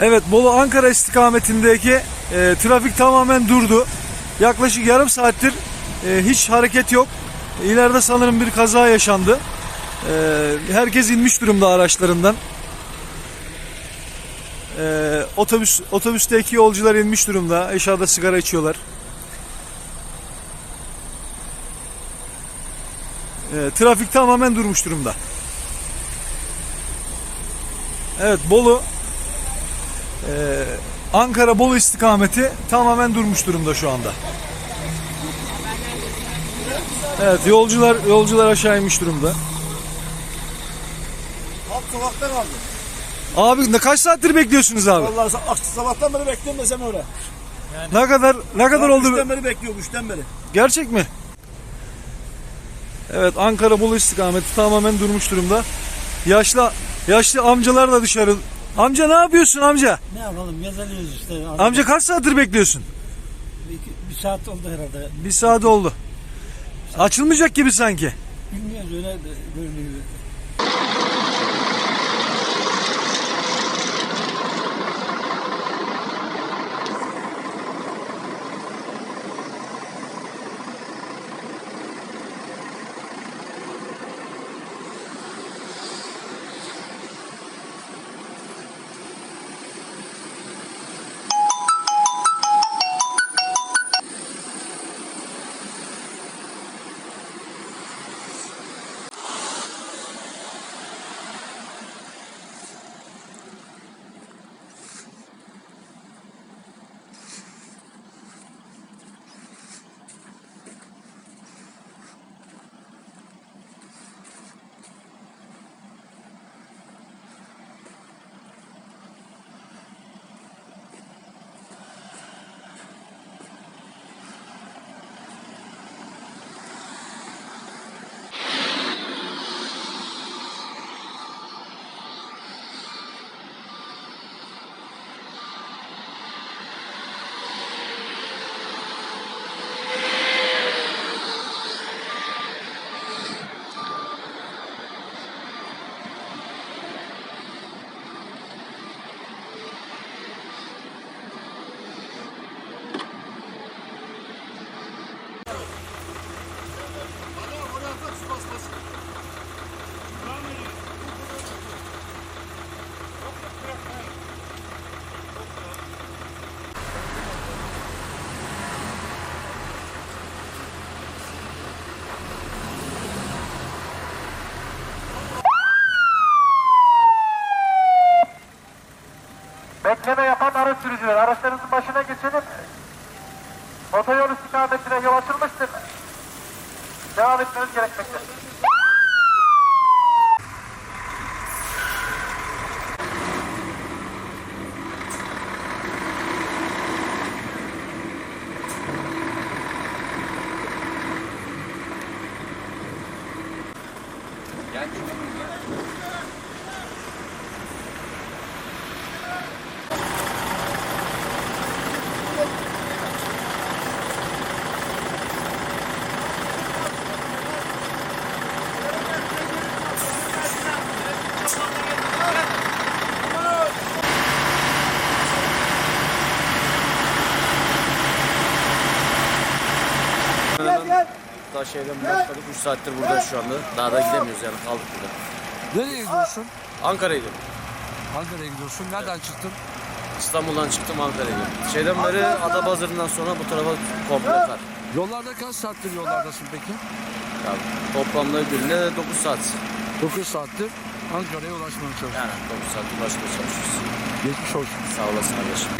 Evet Bolu Ankara istikametindeki e, trafik tamamen durdu. Yaklaşık yarım saattir e, hiç hareket yok. İleride sanırım bir kaza yaşandı. E, herkes inmiş durumda araçlarından. E, otobüs otobüsteki yolcular inmiş durumda. Aşağıda sigara içiyorlar. E, trafik tamamen durmuş durumda. Evet Bolu ee, Ankara Bolu istikameti tamamen durmuş durumda şu anda. Evet yolcular yolcular aşağı inmiş durumda. Kaldı. Abi ne kaç saattir bekliyorsunuz abi? Vallahi sa- sabahtan beri bekliyorum desem öyle. Ne kadar ne kadar oldu? Üçten beri bekliyorum, üçten beri. Gerçek mi? Evet Ankara Bolu istikameti tamamen durmuş durumda. Yaşlı yaşlı amcalar da dışarı. Amca ne yapıyorsun amca? Ne yapalım gezeliyoruz işte. Arada Amca kaç saattir bekliyorsun? Bir, bir saat oldu herhalde. Bir saat oldu. Açılmayacak gibi sanki. Bilmiyoruz öyle görünüyor. Bekleme yapan araç sürücüler, araçlarınızın başına geçelim. Otoyol istikametine yol açılmıştır. Devam etmeniz gerekmektedir. Daha şeyden başladık. 3 saattir buradayız şu anda. Daha da gidemiyoruz yani kaldık burada. Nereye gidiyorsun? Ankara'ya gidiyorum. Ankara'ya gidiyorsun. Nereden çıktın? İstanbul'dan çıktım Ankara'ya gidiyorum. Şeyden beri Adapazarı'ndan sonra bu tarafa komple kar. Yollarda kaç saattir yollardasın peki? Yani toplamda günde 9 saat. 9 saattir Ankara'ya ulaşmaya çalışıyorsun. Yani 9 saat ulaşmaya çalışıyoruz. Geçmiş olsun. Sağ olasın kardeşim.